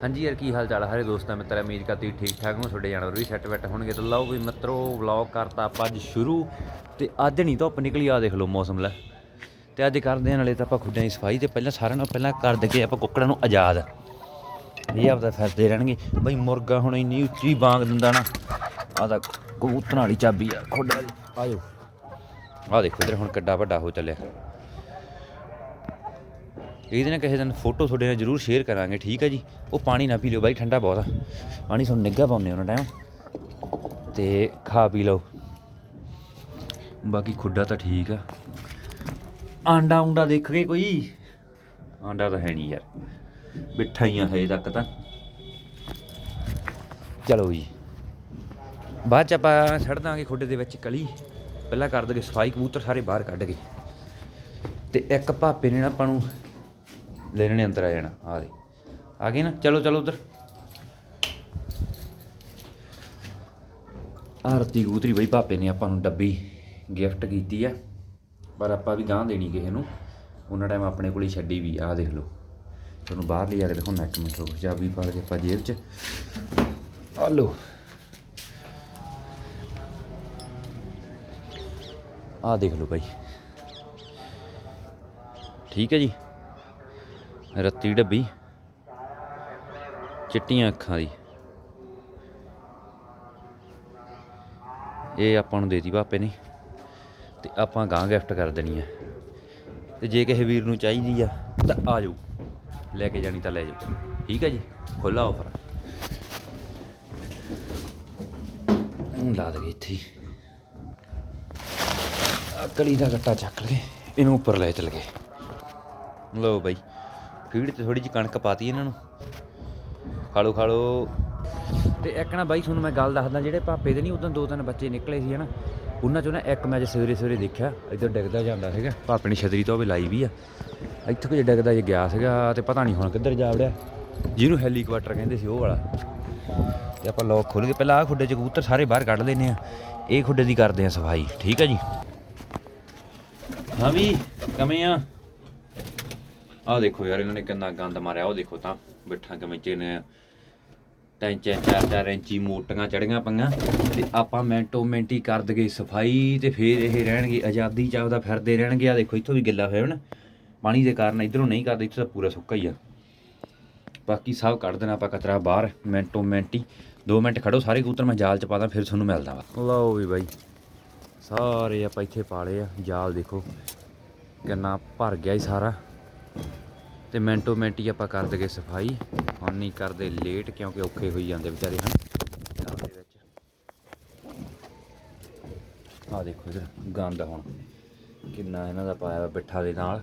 ਹਾਂਜੀ ਯਾਰ, ਕੀ ਹਾਲ ਚਾਲ ਹੈ ਹਰੇ ਦੋਸਤਾਂ, ਮਿੱਤਰ, ਉਮੀਦ ਕਰਦੀ ਠੀਕ ਠਾਕ ਹੋ ਤੁਹਾਡੇ ਜਾਨਵਰ ਵੀ ਸੈੱਟ ਵੈਟ ਹੋਣਗੇ। ਤਾਂ ਲਓ ਵੀ ਮਿੱਤਰੋ ਵਲੌਗ ਕਰਤਾ ਆਪਾਂ ਅੱਜ ਸ਼ੁਰੂ। ਤੇ ਅੱਜ ਨਹੀਂ ਧੁੱਪ ਨਿਕਲੀ ਆ ਦੇਖ ਲਓ ਮੌਸਮ ਲੈ। ਤੇ ਅੱਜ ਕਰਦੇ ਹਾਂ, ਨਾਲੇ ਤਾਂ ਆਪਾਂ ਖੁੱਡਾਂ ਦੀ ਸਫ਼ਾਈ ਤੇ ਪਹਿਲਾਂ ਸਾਰਿਆਂ ਨਾਲੋਂ ਪਹਿਲਾਂ ਕਰ ਦਈਏ ਆਪਾਂ ਕੁੱਕੜਾਂ ਨੂੰ ਆਜ਼ਾਦ। ਇਹ ਆਪਦਾ ਫਿਰਦੇ ਰਹਿਣਗੇ। ਬਈ ਮੁਰਗਾ ਹੁਣ ਇੰਨੀ ਉੱਚੀ ਬਾਂਗ ਦਿੰਦਾ ਨਾ, ਆਹ ਤਾਂ ਕਬੂਤਰਾਂ ਵਾਲੀ ਚਾਬੀ ਆ, ਖੁੱਡਾ ਦੀ ਆ ਆਹ ਦੇਖੋ ਇਧਰ ਹੁਣ ਕਿੱਡਾ ਵੱਡਾ ਹੋ ਚੱਲਿਆ। ਇਹਦੇ ਨਾਲ ਕਿਸੇ ਦਿਨ ਫੋਟੋ ਤੁਹਾਡੇ ਨਾਲ ਜ਼ਰੂਰ ਸ਼ੇਅਰ ਕਰਾਂਗੇ, ਠੀਕ ਹੈ ਜੀ? ਉਹ ਪਾਣੀ ਨਾ ਪੀ ਲਿਓ ਬਾਈ, ਠੰਡਾ ਬਹੁਤ ਆ। ਪਾਣੀ ਤੁਹਾਨੂੰ ਨਿੱਘਾ ਪਾਉਂਦੇ ਉਹਨਾਂ ਟਾਈਮ ਤੇ ਖਾ ਪੀ ਲਓ। ਬਾਕੀ ਖੁੱਡਾ ਤਾਂ ਠੀਕ ਆ। ਆਂਡਾ ਉਂਡਾ ਦੇਖ ਕੇ ਕੋਈ? ਆਂਡਾ ਤਾਂ ਹੈ ਨਹੀਂ ਯਾਰ। ਬਿੱਠਾ ਹੀ ਆ ਹਜੇ ਤੱਕ ਤਾਂ। ਚਲੋ ਜੀ। ਬਾਅਦ ਚ ਆਪਾਂ ਛੱਡ ਦਾਂਗੇ ਖੁੱਡੇ ਦੇ ਵਿੱਚ ਕਲੀ। ਪਹਿਲਾਂ ਕਰ ਦਗੇ ਸਫ਼ਾਈ, ਕਬੂਤਰ ਸਾਰੇ ਬਾਹਰ ਕੱਢ ਗਏ। ਤੇ ਇੱਕ ਭਾਪੇ ਨੇ ਆਪਾਂ ਨੂੰ ਲੈਣੇ ਨੇ ਅੰਦਰ ਆ ਜਾਣਾ, ਆ ਦੇ। ਆ ਗਏ ਨਾ? ਚਲੋ ਚਲੋ ਉਧਰ। ਆਰਤੀ ਕਬੂਤਰੀ ਬਈ, ਭਾਪੇ ਨੇ ਆਪਾਂ ਨੂੰ ਡੱਬੀ ਗਿਫਟ ਕੀਤੀ ਆ, ਪਰ ਆਪਾਂ ਵੀ ਗਾਂ ਦੇਣੀ ਕਿਸੇ ਨੂੰ। ਉਹਨਾਂ ਟਾਈਮ ਆਪਣੇ ਕੋਲ ਹੀ ਛੱਡੀ ਵੀ, ਆ ਦੇਖ ਲਓ। ਤੁਹਾਨੂੰ ਬਾਹਰ ਲਿਆ ਕੇ ਦਿਖਾਉਣਾ ਇੱਕ ਮਿੰਟ, ਰੁਕ ਚਾਬੀ ਪਾ ਕੇ ਆਪਾਂ ਜੇਬ 'ਚ। ਆ ਲਓ। ਆ ਦੇਖ ਲਓ ਭਾਈ ਠੀਕ ਹੈ ਜੀ? ਰੱਤੀ ਡੱਬੀ। ਚਿੱਟੀਆਂ ਅੱਖਾਂ ਦੀ। ਇਹ ਆਪਾਂ ਨੂੰ ਦੇਤੀ ਪਾਪੇ ਨੇ। ਤੇ ਆਪਾਂ ਗਾਂ ਗਿਫਟ ਕਰ ਦੇਣੀ ਹੈ ਤੇ ਜੇ ਕਿਸੇ ਵੀਰ ਨੂੰ ਚਾਹੀਦੀ ਆ, ਤਾਂ ਆ ਜਾਓ ਲੈ ਕੇ ਜਾਣੀ ਤਾਂ ਲੈ ਜਾਓ ਠੀਕ ਹੈ ਜੀ? ਖੁੱਲਾ ਆਫਰ ਲਾ ਦਗੇ ਇੱਥੇ ਹੀ। ਕਲੀ ਦਾ ਗੱਟਾ ਚੱਕ ਲਗੇ ਇਹਨੂੰ ਉੱਪਰ ਲੈ ਚਲ ਗਏ। ਲਓ ਬਾਈ। ਫੀਡ ਤੇ ਥੋੜੀ ਜਿਹੀ ਕਣਕ ਪਾਤੀ ਇਹਨਾਂ ਨੂੰ। ਖਾਲੋ ਖਾਲੋ। ਤੇ ਇੱਕ ਨਾ ਬਾਈ, ਤੁਹਾਨੂੰ ਮੈਂ ਗੱਲ ਦੱਸਦਾ, ਜਿਹੜੇ ਪਾਪੇ ਦੇ ਨਹੀਂ ਉਦੋਂ ਦੋ ਤਿੰਨ ਬੱਚੇ ਨਿਕਲੇ ਸੀ, ਹਨਾ, ਉਹਨਾਂ ਚੋਂ ਨਾ ਇੱਕ ਮੈਂ ਅੱਜ ਸਵੇਰੇ ਸਵੇਰੇ ਦੇਖਿਆ, ਇੱਧਰ ਡਿੱਗਦਾ ਜਾਂਦਾ ਸੀਗਾ। ਪਾਪੇ ਨੇ ਛਤਰੀ ਤੋਂ ਵੀ ਲਾਈ ਵੀ ਆ। ਇੱਥੇ ਕੁਝ ਡਿੱਗਦਾ ਜੇ ਗਿਆ ਸੀਗਾ, ਤੇ ਪਤਾ ਨਹੀਂ ਹੁਣ ਕਿੱਧਰ ਜਾ ਵੜਿਆ। ਜਿਹਨੂੰ ਹੈਲੀਕਾਪਟਰ ਕਹਿੰਦੇ ਸੀ, ਉਹ ਵਾਲਾ। ਤੇ ਆਪਾਂ ਲੋਕ ਖੋਲ ਕੇ ਪਹਿਲਾਂ ਆਹ ਖੁੱਡੇ ਚ ਕਬੂਤਰ ਸਾਰੇ ਬਾਹਰ ਕੱਢ ਲੈਨੇ ਆ। ਇਹ ਖੁੱਡੇ ਦੀ ਕਰਦੇ ਆ ਸਫ਼ਾਈ, ਠੀਕ ਹੈ ਜੀ? ਹਾਂ ਵੀ ਕਮੇ ਆ? ਆਹ ਦੇਖੋ ਯਾਰ, ਇਹਨਾਂ ਨੇ ਕਿੰਨਾ ਗੰਦ ਮਾਰਿਆ। ਉਹ ਦੇਖੋ ਤਾਂ, ਬਿੱਠਾਂ ਕਮੇਚੇ ਨੇ ਤਿੰਨ ਚਾਰ ਚਾਰ ਚਾਰ ਇੰਚੀ ਮੋਟੀਆਂ ਚੜੀਆਂ ਪਈਆਂ। ਤੇ ਆਪਾਂ ਮਿੰਟੋ ਮਿੰਟੀ ਕਰ ਦਗੇ ਸਫ਼ਾਈ, ਤੇ ਫੇਰ ਇਹ ਰਹਿਣਗੇ, ਆਜ਼ਾਦੀ ਚ ਆਪਦਾ ਫਿਰਦੇ ਰਹਿਣਗੇ। ਆ ਦੇਖੋ, ਇੱਥੋਂ ਵੀ ਗਿੱਲਾ ਹੋਇਆ ਨਾ। ਪਾਣੀ ਦੇ ਕਾਰਨ ਇਧਰੋਂ ਨਹੀਂ ਕਰਦੇ, ਇੱਥੋਂ ਤਾਂ ਪੂਰਾ ਸੁੱਕਾ ਹੀ ਆ। ਬਾਕੀ ਸਭ ਕੱਢ ਦੇਣਾ ਆਪਾਂ ਕਤਰਾ ਬਾਹਰ, ਮਿੰਟੋ ਮਿੰਟੀ। 2 ਮਿੰਟ ਖੜੋ, ਸਾਰੇ ਕਬੂਤਰ ਮੈਂ ਜਾਲ ਚ ਪਾਦਾ ਫਿਰ ਤੁਹਾਨੂੰ ਮਿਲਦਾ ਵਾ। ਲਓ ਵੀ ਬਾਈ, ਸਾਰੇ ਆਪਾਂ ਇੱਥੇ ਪਾਲੇ ਆ। ਜਾਲ ਦੇਖੋ, ਕਿੰਨਾ ਭਰ ਗਿਆ ਹੀ ਸਾਰਾ। ਤੇ ਮਿੰਟੋ ਹੀ ਆਪਾਂ ਕਰ ਦਗੇ ਸਫ਼ਾਈ। ਹੁਣ ਨਹੀਂ ਕਰਦੇ ਲੇਟ ਕਿਉਂਕਿ ਔਖੇ ਹੋਈ ਜਾਂਦੇ ਵਿਚਾਰੇ ਹਨ। ਘਰ ਦੇ ਵਿੱਚ। ਆ ਦੇਖੋ ਇਧਰ, ਗੰਦ ਹੁਣ। ਕਿੰਨਾ ਇਹਨਾਂ ਦਾ ਪਾਇਆ ਵਾ ਬਿੱਠਾ ਦੇ ਨਾਲ।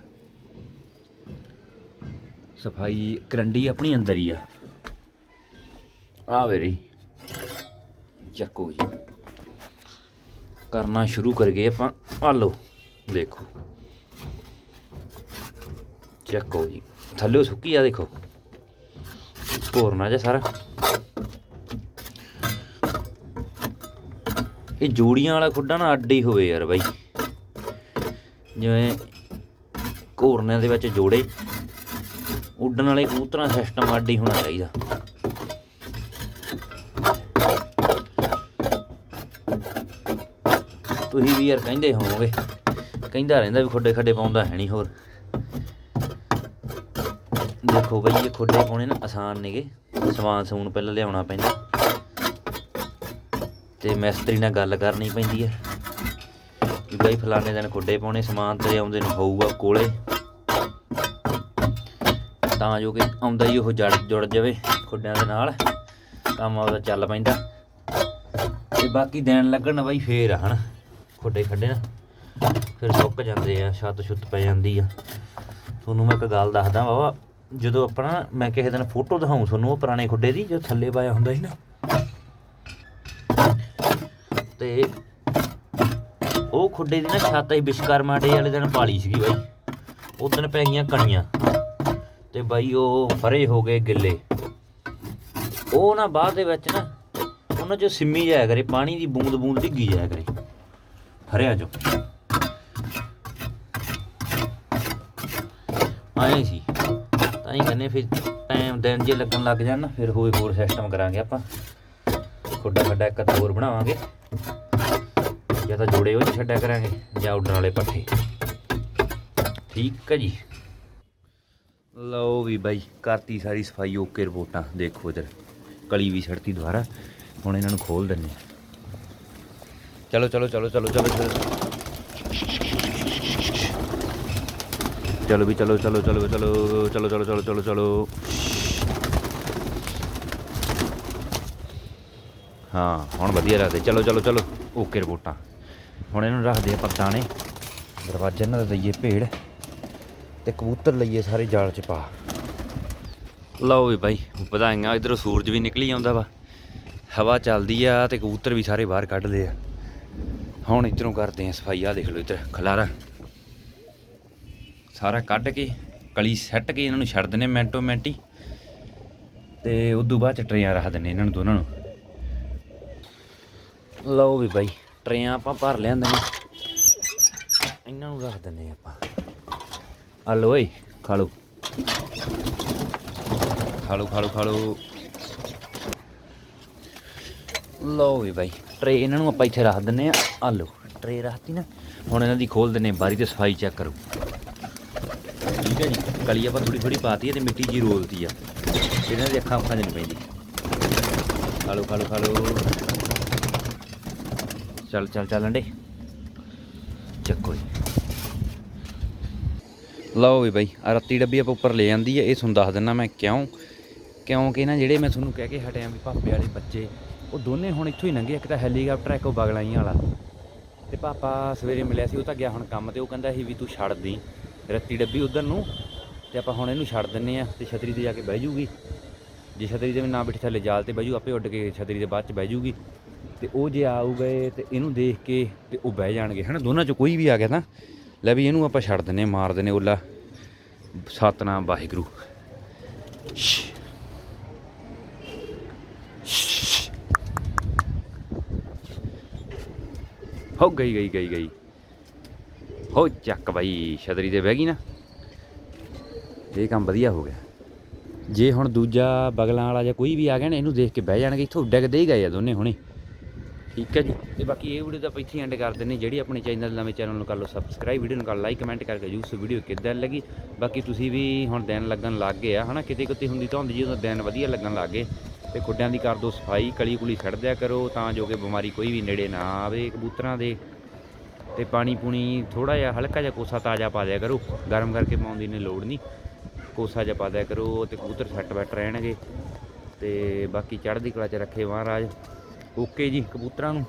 ਸਫ਼ਾਈ ਕਰੰਡੀ ਆਪਣੀ ਅੰਦਰ ਹੀ ਆ। ਆ ਵੇਰੀ ਚੱਕੋ ਜੀ ਕਰਨਾ ਸ਼ੁਰੂ ਕਰ ਗਏ ਆਪਾਂ। ਆ ਲਓ, ਦੇਖੋ। ਚੱਕੋ ਜੀ ਥੱਲੇ ਸੁੱਕੀ ਆ ਦੇਖੋ। ਭੋਰਨਾ ਜਿਹਾ ਸਾਰਾ। ਇਹ ਜੋੜੀਆਂ ਵਾਲਾ ਖੁੱਡਾ ਨਾ ਅੱਡ ਹੀ ਹੋਵੇ ਯਾਰ ਬਾਈ। ਜਿਵੇਂ ਘੋਰਨਿਆਂ ਦੇ ਵਿੱਚ ਜੋੜੇ, ਉੱਡਣ ਵਾਲੇ ਕਬੂਤਰਾਂ ਸਿਸਟਮ ਅੱਡ ਹੀ ਹੋਣਾ ਚਾਹੀਦਾ। ਤੁਸੀਂ ਵੀ ਯਾਰ ਕਹਿੰਦੇ ਹੋਵੋਗੇ, ਕਹਿੰਦਾ ਰਹਿੰਦਾ ਵੀ ਖੁੱਡੇ ਖੱਡੇ ਪਾਉਂਦਾ ਹੈ ਨਹੀਂ ਹੋਰ। ਦੇਖੋ ਬਈ, ਇਹ ਖੁੱਡੇ ਪਾਉਣੇ ਨਾ ਆਸਾਨ ਨੇਗੇ। ਸਮਾਨ ਸਮੂਨ ਪਹਿਲਾਂ ਲਿਆਉਣਾ ਪੈਂਦਾ। ਤੇ ਮਿਸਤਰੀ ਨਾਲ ਗੱਲ ਕਰਨੀ ਪੈਂਦੀ ਹੈ ਕਿ ਬਈ, ਫਲਾਣੇ ਦਿਨ ਖੁੱਡੇ ਪਾਉਣੇ, ਸਮਾਨ ਤੇ ਆਉਂਦੇ ਨੂੰ ਹੋਊਗਾ ਕੋਲੇ। ਤਾਂ ਜੋ ਕਿ ਆਉਂਦਾ ਹੀ ਉਹ ਜੜ ਜੁੜ ਜਾਵੇ ਖੁੱਡਿਆਂ ਦੇ ਨਾਲ। ਕੰਮ ਉਹਦਾ ਚੱਲ ਪੈਂਦਾ। ਤੇ ਬਾਕੀ ਦੇਣ ਲੱਗਣ ਬਈ, ਫੇਰ ਆ ਹਨਾ, ਖੁੱਡੇ ਖੱਡੇ ਨਾ। ਫਿਰ ਸੁੱਕ ਜਾਂਦੇ ਆ, ਛੱਤ ਛੁੱਤ ਪੈ ਜਾਂਦੀ ਆ। ਤੁਹਾਨੂੰ ਮੈਂ ਇੱਕ ਗੱਲ ਦੱਸਦਾ ਬਾਬਾ ਜਦੋਂ ਆਪਣਾ ਮੈਂ ਕਿਸੇ ਦਿਨ ਫੋਟੋ ਦਿਖਾਉਂ ਤੁਹਾਨੂੰ, ਉਹ ਪੁਰਾਣੇ ਖੁੱਡੇ ਦੀ, ਜੋ ਥੱਲੇ ਪਾਇਆ ਹੁੰਦਾ ਸੀ ਨਾ। ਤੇ ਉਹ ਖੁੱਡੇ ਦੀ ਨਾ ਛੱਤ ਹੀ ਵਿਸ਼ਕਰਮਾ ਡੇ ਵਾਲੇ ਦਿਨ ਪਾਲੀ ਸੀਗੀ ਬਾਈ। ਉਹ ਦਿਨ ਪੈ ਗਈਆਂ ਕਣੀਆਂ। ਤੇ ਬਾਈ ਉਹ ਫਰੇ ਹੋ ਗਏ ਗਿੱਲੇ। ਉਹ ਨਾ ਬਾਅਦ ਦੇ ਵਿੱਚ ਨਾ, ਉਹਨਾਂ ਚੋਂ ਸਿੰਮੀ ਜਾਇਆ ਕਰੇ, ਪਾਣੀ ਦੀ ਬੂੰਦ ਬੂੰਦ ਡਿੱਗੀ ਜਾਇਆ ਕਰੇ। ਫਰਿਆ ਜੋ ਆਏ ਸੀ। ਤਾਂ ਕਹਿੰਦੇ ਫਿਰ ਟਾਈਮ ਦਿਨ ਜੇ ਲੱਗਣ ਲੱਗ ਜਾਣ ਨਾ, ਫਿਰ ਹੋਏ ਹੋਰ ਸਿਸਟਮ ਕਰਾਂਗੇ ਆਪਾਂ। ਖੁੱਡਾ ਖੱਡਾ ਇੱਕ ਅੱਧਾ ਹੋਰ ਬਣਾਵਾਂਗੇ। ਜਾਂ ਤਾਂ ਜੋੜੇ ਉਹ 'ਚ ਛੱਡਿਆ ਕਰਾਂਗੇ, ਜਾਂ ਉੱਡਣ ਵਾਲੇ ਪੱਠੇ। ਠੀਕ ਹੈ ਜੀ। ਲਓ ਵੀ ਬਾਈ, ਕਰਤੀ ਸਾਰੀ ਸਫ਼ਾਈ, ਓਕੇ ਰਿਪੋਰਟਾਂ। ਦੇਖੋ ਇਧਰ, ਕਲੀ ਵੀ ਛੱਡਤੀ ਦੁਬਾਰਾ। ਹੁਣ ਇਹਨਾਂ ਨੂੰ ਖੋਲ ਦਿੰਨੇ ਆ। ਚਲੋ ਚਲੋ ਚਲੋ ਚਲੋ ਚਲੋ ਚਲੋ। ਚਲੋ ਵੀ ਚਲੋ ਚਲੋ ਚਲੋ ਚਲੋ ਚਲੋ ਚਲੋ ਚਲੋ ਚਲੋ ਚਲੋ ਹਾਂ, ਹੁਣ ਵਧੀਆ ਰੱਖਦੇ। ਚਲੋ ਚਲੋ ਚਲੋ। ਓਕੇ ਰਿਪੋਰਟਾਂ। ਹੁਣ ਇਹਨੂੰ ਰੱਖਦੇ ਆਪਾਂ ਦਾਣੇ। ਦਰਵਾਜ਼ੇ ਨਾਲ ਦਈਏ ਭੇੜ ਤੇ ਕਬੂਤਰ ਲਈਏ ਸਾਰੇ ਜਾਲ ਚ ਪਾ। ਲਓ ਵੀ ਬਾਈ, ਵਧਾਈਆਂ। ਇਧਰੋਂ ਸੂਰਜ ਵੀ ਨਿਕਲੀ ਆਉਂਦਾ ਵਾ। ਹਵਾ ਚੱਲਦੀ ਆ ਤੇ ਕਬੂਤਰ ਵੀ ਸਾਰੇ ਬਾਹਰ ਕੱਢ ਲਏ ਆ। ਹੁਣ ਇਧਰੋਂ ਕਰਦੇ ਆ ਸਫ਼ਾਈ। ਆ ਦੇਖ ਲਓ ਇਧਰ, ਖਲਾਰਾ। ਸਾਰਾ ਕੱਢ ਕੇ, ਕਲੀ ਸੈੱਟ ਕੇ ਇਹਨਾਂ ਨੂੰ ਛੱਡ ਦਿੰਨੇ ਮਿੰਟੋ ਮਿੰਟੀ। ਤੇ ਉਦੋਂ ਬਾਅਦ ਚ ਟਰੇਆਂ ਰੱਖ ਦਿੰਨੇ ਇਹਨਾਂ ਨੂੰ ਦੋਨਾਂ ਨੂੰ। ਲਓ ਵੀ ਬਾਈ, ਟਰੇਆਂ ਆਪਾਂ ਭਰ ਲਿਆਂਦੇ ਨੇ ਇਹਨਾਂ ਨੂੰ ਰੱਖ ਦਿੰਨੇ ਆਪਾਂ। ਆ ਲਓ ਓਏ, ਖਾ ਲਓ। ਖਾ ਲਓ ਖਾ ਲਓ ਖਾ ਲਓ। ਲਓ ਵੀ ਬਾਈ, ਟਰੇ ਇਹਨਾਂ ਨੂੰ ਆਪਾਂ ਇੱਥੇ ਰੱਖ ਦਿੰਨੇ ਆ ਆ ਲਓ, ਟਰੇ ਰੱਖਤੀ ਨਾ। ਹੁਣ ਇਹਨਾਂ ਦੀ ਖੋਲ ਦਿੰਨੇ ਬਾਰੀ ਤੇ ਸਫ਼ਾਈ ਚੈੱਕ ਕਰੋ। ਠੀਕ ਹੈ ਜੀ। ਕਲੀ ਆਪਾਂ ਥੋੜੀ ਥੋੜੀ ਪਾਤੀ ਹੈ ਤੇ ਮਿੱਟੀ ਜੀ ਰੋਲਦੀ ਆ। ਇਹਨਾਂ ਦੀ ਅੱਖਾਂ ਅੱਖਾਂ 'ਚ ਨਹੀਂ ਪੈਂਦੀ। ਖਾ ਲਓ ਖਾ ਲਓ ਖਾ ਲਓ ਚੱਲ ਚੱਲ ਚੱਲ ਅੰਡੇ। ਚੱਕੋ ਜੀ। ਲਓ ਵੀ ਬਾਈ ਆ ਰੱਤੀ ਡੱਬੀ ਆਪਾਂ ਉੱਪਰ ਲੈ ਜਾਂਦੀ ਹੈ। ਇਹ ਤੁਹਾਨੂੰ ਦੱਸ ਦਿੰਦਾ ਮੈਂ ਕਿਉਂ। ਕਿਉਂਕਿ ਨਾ ਜਿਹੜੇ ਮੈਂ ਤੁਹਾਨੂੰ ਕਹਿ ਕੇ ਹਟਿਆ ਵੀ ਭਾਪੇ ਵਾਲੇ ਬੱਚੇ, ਉਹ ਦੋਨੇ ਹੁਣ ਇੱਥੋਂ ਹੀ ਲੰਘੇ। ਇੱਕ ਤਾਂ ਹੈਲੀਕਾਪਟਰ ਇੱਕ ਉਹ ਬਗਲਾਈਆਂ ਵਾਲਾ। ਤੇ ਪਾਪਾ ਸਵੇਰੇ ਮਿਲਿਆ ਸੀ, ਉਹ ਤਾਂ ਗਿਆ ਹੁਣ ਕੰਮ ਤੇ। ਉਹ ਕਹਿੰਦਾ ਸੀ ਵੀ ਤੂੰ ਛੱਡ ਦੀ। ਰੱਤੀ ਡੱਬੀ ਉਧਰ ਨੂੰ ਤੇ ਆਪਾਂ ਹੁਣ ਇਹਨੂੰ ਛੱਡ ਦਿੰਨੇ ਆ ਤੇ ਛਤਰੀ ਤੇ ਜਾ ਕੇ ਬਹਿ ਜੂਗੀ। ਜੇ ਛਤਰੀ ਦੇ ਵੀ ਨਾ ਬਿਠੇ ਥੱਲੇ ਜਾਲ ਤੇ ਬਹਿ ਜੂ, ਆਪੇ ਉੱਡ ਕੇ ਛਤਰੀ ਦੇ ਬਾਅਦ ਚ ਬਹਿ ਜੂਗੀ। ਤੇ ਉਹ ਜੇ ਆਊਗੇ ਤੇ ਇਹਨੂੰ ਦੇਖ ਕੇ ਤੇ ਉਹ ਬਹਿ ਜਾਣਗੇ, ਹਨਾ? ਦੋਨਾਂ ਚੋਂ ਕੋਈ ਵੀ ਆ ਗਿਆ ਤਾਂ। ਲੈ ਵੀ ਇਹਨੂੰ ਆਪਾਂ ਛੱਡ ਦਿੰਨੇ ਮਾਰ ਦਿੰਨੇ ਓਲਾ ਸਤਨਾਮ ਵਾਹਿਗੁਰੂ। ਹੋ ਗਈ ਗਈ ਗਈ ਗਈ। ਹੋ ਚੱਕ ਬਾਈ, ਛਤਰੀ ਤੇ ਬਹਿ ਗਈ ਨਾ। ਇਹ ਕੰਮ ਵਧੀਆ ਹੋ ਗਿਆ। ਜੇ ਹੁਣ ਦੂਜਾ ਬਗਲਾਂ ਵਾਲਾ ਜਾਂ ਕੋਈ ਵੀ ਆ ਗਿਆ ਨਾ, ਇਹਨੂੰ ਦੇਖ ਕੇ ਬਹਿ ਜਾਣਗੇ, ਇੱਥੋਂ ਡਿੱਗਦੇ ਹੀ ਗਏ ਆ ਦੋਨੇ ਹੁਣੇ। ਠੀਕ ਹੈ ਜੀ। ਤੇ ਬਾਕੀ ਇਹ ਵੀਡੀਓ ਤਾਂ ਆਪਾਂ ਇੱਥੇ ਐਂਡ ਕਰ ਦਿੰਦੇ ਜਿਹੜੀ ਆਪਣੇ ਚੈਨਲ ਨਵੇਂ ਚੈਨਲ ਨੂੰ ਕਰ ਲਓ ਸਬਸਕ੍ਰਾਈਬ ਵੀਡੀਓ ਨੂੰ ਕਰ ਲਾਈਕ ਕਮੈਂਟ ਕਰਕੇ ਜੂਸ ਵੀਡੀਓ ਕਿੱਦਾਂ ਲੱਗੀ। ਬਾਕੀ ਤੁਸੀਂ ਵੀ ਹੁਣ ਦਿਨ ਲੱਗਣ ਲੱਗ ਗਏ ਆ, ਹਨਾ? ਕਿਤੇ ਕਿਤੇ ਹੁੰਦੀ ਤਾਂ ਹੁੰਦੀ, ਜਦੋਂ ਦਿਨ ਵਧੀਆ ਲੱਗਣ ਲੱਗ ਗਏ, ਤੇ ਖੁੱਡਿਆਂ ਦੀ ਕਰ ਦਿਓ ਸਫ਼ਾਈ ਕਲੀ ਕੁਲੀ ਛੱਡ ਦਿਆ ਕਰੋ, ਤਾਂ ਜੋ ਕਿ ਬਿਮਾਰੀ ਕੋਈ ਵੀ ਨੇੜੇ ਨਾ ਆਵੇ ਕਬੂਤਰਾਂ ਦੇ। ਤੇ ਪਾਣੀ ਪੂਣੀ ਥੋੜਾ ਜਿਹਾ, ਹਲਕਾ ਜਿਹਾ ਕੋਸਾ ਤਾਜ਼ਾ ਪਾ ਦਿਆ ਕਰੋ। ਗਰਮ ਕਰਕੇ ਪਾਉਣ ਦੀ ਨਹੀਂ ਲੋੜ ਨਹੀਂ। ਕੋਸਾ ਜਿਹਾ ਪਾ ਦਿਆ ਕਰੋ ਤੇ ਕਬੂਤਰ ਸੈੱਟ ਬੈਠ ਰਹਿਣਗੇ। ਤੇ ਬਾਕੀ ਚੜ੍ਹਦੀ ਕਲਾ ਚ ਰੱਖੇ ਮਹਾਰਾਜ। ਓਕੇ ਜੀ, ਕਬੂਤਰਾਂ ਨੂੰ।